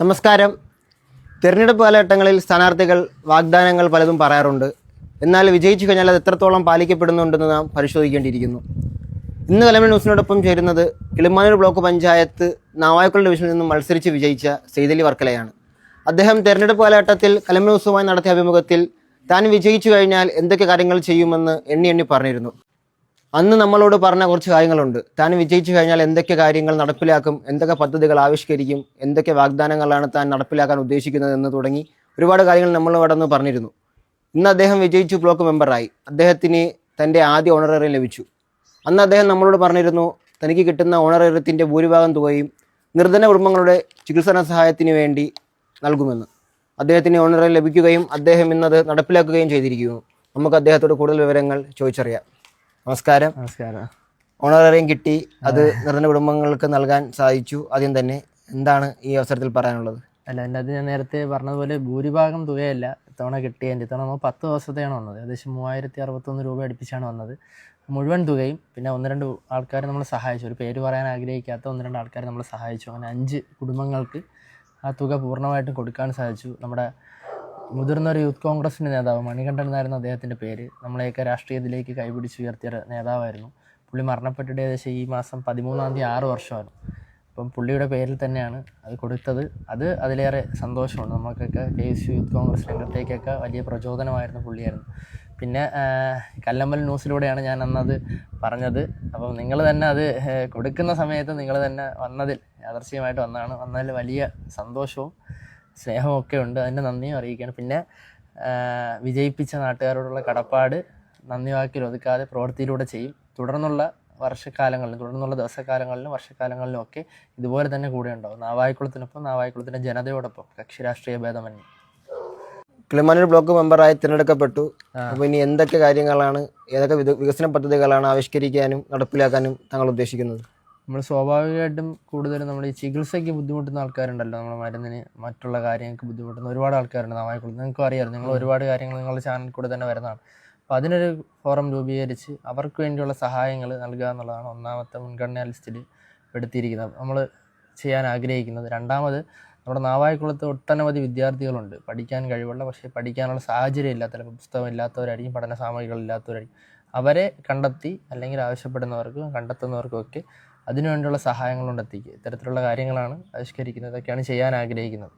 നമസ്കാരം. തിരഞ്ഞെടുപ്പ് കാലഘട്ടങ്ങളിൽ സ്ഥാനാർത്ഥികൾ വാഗ്ദാനങ്ങൾ പലതും പറയാറുണ്ട്. എന്നാൽ വിജയിച്ചു കഴിഞ്ഞാൽ അത് എത്രത്തോളം പാലിക്കപ്പെടുന്നുണ്ടെന്ന് നാം പരിശോധിക്കേണ്ടിയിരിക്കുന്നു. ഇന്ന് കലമ ന്യൂസിനോടൊപ്പം ചേരുന്നത് കിളിമാനൂർ ബ്ലോക്ക് പഞ്ചായത്ത് നാവായക്കുളം ഡിവിഷനിൽ നിന്നും മത്സരിച്ച് വിജയിച്ച സെയ്തലി വർക്കലയാണ്. അദ്ദേഹം തെരഞ്ഞെടുപ്പ് കാലഘട്ടത്തിൽ കലമ ന്യൂസുമായി നടത്തിയ അഭിമുഖത്തിൽ താൻ വിജയിച്ചു കഴിഞ്ഞാൽ എന്തൊക്കെ കാര്യങ്ങൾ ചെയ്യുമെന്ന് എണ്ണി എണ്ണി പറഞ്ഞിരുന്നു. അന്ന് നമ്മളോട് പറഞ്ഞ കുറച്ച് കാര്യങ്ങളുണ്ട്. താൻ വിജയിച്ചു കഴിഞ്ഞാൽ എന്തൊക്കെ കാര്യങ്ങൾ നടപ്പിലാക്കും എന്തൊക്കെ പദ്ധതികൾ ആവിഷ്കരിക്കും എന്തൊക്കെ വാഗ്ദാനങ്ങളാണ് താൻ നടപ്പിലാക്കാൻ ഉദ്ദേശിക്കുന്നത് എന്ന് തുടങ്ങി ഒരുപാട് കാര്യങ്ങൾ നമ്മളോട് നിന്ന് പറഞ്ഞിരുന്നു. ഇന്ന് അദ്ദേഹം വിജയിച്ചു ബ്ലോക്ക് മെമ്പറായി. അദ്ദേഹത്തിന് തന്റെ ആദ്യ ഓണറേറിയം ലഭിച്ചു. അന്ന് അദ്ദേഹം നമ്മളോട് പറഞ്ഞിരുന്നു തനിക്ക് കിട്ടുന്ന ഓണറേറിയത്തിന്റെ ഭൂരിഭാഗം തുകയും നിർധന കുടുംബങ്ങളുടെ ചികിത്സാ സഹായത്തിന് വേണ്ടി നൽകുമെന്ന്. അദ്ദേഹത്തിന് ഓണറേറിയം ലഭിക്കുകയും അദ്ദേഹം ഇന്നത് നടപ്പിലാക്കുകയും ചെയ്തിരിക്കുന്നു. നമുക്ക് അദ്ദേഹത്തോട് കൂടുതൽ വിവരങ്ങൾ ചോദിച്ചറിയാം. നമസ്കാരം. നമസ്കാരം. ഓണറേറിയം കിട്ടി. അത് നിർധന കുടുംബങ്ങൾക്ക് നൽകാൻ സാധിച്ചു. ആദ്യം തന്നെ എന്താണ് ഈ അവസരത്തിൽ പറയാനുള്ളത്? അല്ല എന്റെ അത് ഞാൻ നേരത്തെ പറഞ്ഞതുപോലെ ഭൂരിഭാഗം തുകയല്ല ഇത്തവണ കിട്ടിയതിന്റെ ഇത്തവണ നമ്മൾ പത്ത് ദിവസത്തെയാണ് വന്നത്. ഏകദേശം മൂവായിരത്തി അറുപത്തൊന്ന് രൂപ അടുപ്പിച്ചാണ് വന്നത്. മുഴുവൻ തുകയും പിന്നെ ഒന്ന് രണ്ട് ആൾക്കാർ നമ്മൾ സഹായിച്ചു. ഒരു പേര് പറയാൻ ആഗ്രഹിക്കാത്ത ഒന്ന് രണ്ട് ആൾക്കാർ നമ്മൾ സഹായിച്ചു. അങ്ങനെ അഞ്ച് കുടുംബങ്ങൾക്ക് ആ തുക പൂർണമായിട്ടും കൊടുക്കാൻ സാധിച്ചു. നമ്മുടെ മുതിർന്ന ഒരു യൂത്ത് കോൺഗ്രസിന്റെ നേതാവ് മണികണ്ഠൻ എന്നായിരുന്നു അദ്ദേഹത്തിന്റെ പേര്. നമ്മളെയൊക്കെ രാഷ്ട്രീയത്തിലേക്ക് കൈപിടിച്ചുയർത്തിയ നേതാവായിരുന്നു. പുള്ളി മരണപ്പെട്ടിട്ട് ഏകദേശം ഈ മാസം പതിമൂന്നാം തീയതി ആറ് വർഷമാണ്. അപ്പം പുള്ളിയുടെ പേരിൽ തന്നെയാണ് അത് കൊടുത്തത്. അത് അതിലേറെ സന്തോഷമുണ്ട്. നമുക്കൊക്കെ കെ എസ് യൂത്ത് കോൺഗ്രസ് രംഗത്തേക്കൊക്കെ വലിയ പ്രചോദനമായിരുന്നു പുള്ളിയായിരുന്നു. പിന്നെ കല്ലമ്പൽ ന്യൂസിലൂടെയാണ് ഞാൻ അന്നത് പറഞ്ഞത്. അപ്പം നിങ്ങൾ തന്നെ അത് കൊടുക്കുന്ന സമയത്ത് നിങ്ങൾ തന്നെ വന്നതിൽ യാദർശ്യമായിട്ട് വന്നതാണ് വന്നതിൽ വലിയ സന്തോഷവും സ്നേഹവും ഒക്കെ ഉണ്ട്. അതിന്റെ നന്ദിയും അറിയിക്കുകയാണ്. പിന്നെ വിജയിപ്പിച്ച നാട്ടുകാരോടുള്ള കടപ്പാട് നന്ദി വാക്കിൽ ഒതുക്കാതെ പ്രവൃത്തിയിലൂടെ ചെയ്യും. തുടർന്നുള്ള വർഷക്കാലങ്ങളിലും തുടർന്നുള്ള ദിവസക്കാലങ്ങളിലും വർഷക്കാലങ്ങളിലും ഒക്കെ ഇതുപോലെ തന്നെ കൂടെ ഉണ്ടാവും. നാവായിക്കുളത്തിനൊപ്പം നാവായിക്കുളത്തിന്റെ ജനതയോടൊപ്പം കക്ഷി രാഷ്ട്രീയ ഭേദമന്യേ. കിളിമാനൂർ ബ്ലോക്ക് മെമ്പറായി തിരഞ്ഞെടുക്കപ്പെട്ടു. അപ്പോൾ ഇനി എന്തൊക്കെ കാര്യങ്ങളാണ് ഏതൊക്കെ വികസന പദ്ധതികളാണ് ആവിഷ്കരിക്കാനും നടപ്പിലാക്കാനും താങ്കൾ ഉദ്ദേശിക്കുന്നത്? നമ്മൾ സ്വാഭാവികമായിട്ടും കൂടുതലും നമ്മൾ ഈ ചികിത്സയ്ക്ക് ബുദ്ധിമുട്ടുന്ന ആൾക്കാരുണ്ടല്ലോ. നമ്മൾ മരുന്നിന് മറ്റുള്ള കാര്യങ്ങൾക്ക് ബുദ്ധിമുട്ടുന്ന ഒരുപാട് ആൾക്കാരുണ്ട് നാവായിക്കുളത്ത് നിങ്ങൾക്ക് അറിയാം നിങ്ങൾ ഒരുപാട് കാര്യങ്ങൾ നിങ്ങളുടെ ചാനൽ കൂടെ തന്നെ വരുന്നതാണ്. അപ്പോൾ അതിനൊരു ഫോറം രൂപീകരിച്ച് അവർക്ക് വേണ്ടിയുള്ള സഹായങ്ങൾ നൽകുക എന്നുള്ളതാണ് ഒന്നാമത്തെ മുൻഗണനാ ലിസ്റ്റിൽ പെടുത്തിയിരിക്കുന്നത്. നമ്മൾ ചെയ്യാൻ ആഗ്രഹിക്കുന്നത്. രണ്ടാമത് നമ്മുടെ നാവായിക്കുളത്ത് ഒട്ടനവധി വിദ്യാർത്ഥികളുണ്ട്. പഠിക്കാൻ കഴിവുള്ള പക്ഷേ പഠിക്കാനുള്ള സാഹചര്യം ഇല്ലാത്ത ചിലപ്പോൾ പുസ്തകം ഇല്ലാത്തവരായിരിക്കും പഠന സാമഗ്രികൾ ഇല്ലാത്തവരായിരിക്കും. അവരെ കണ്ടെത്തി അല്ലെങ്കിൽ ആവശ്യപ്പെടുന്നവർക്കും കണ്ടെത്തുന്നവർക്കും ഒക്കെ അതിനുവേണ്ടിയുള്ള സഹായങ്ങൾ കൊണ്ട് എത്തിക്കുക ഇത്തരത്തിലുള്ള കാര്യങ്ങളാണ് ആവിഷ്കരിക്കുന്നത് ഇതൊക്കെയാണ് ചെയ്യാൻ ആഗ്രഹിക്കുന്നത്.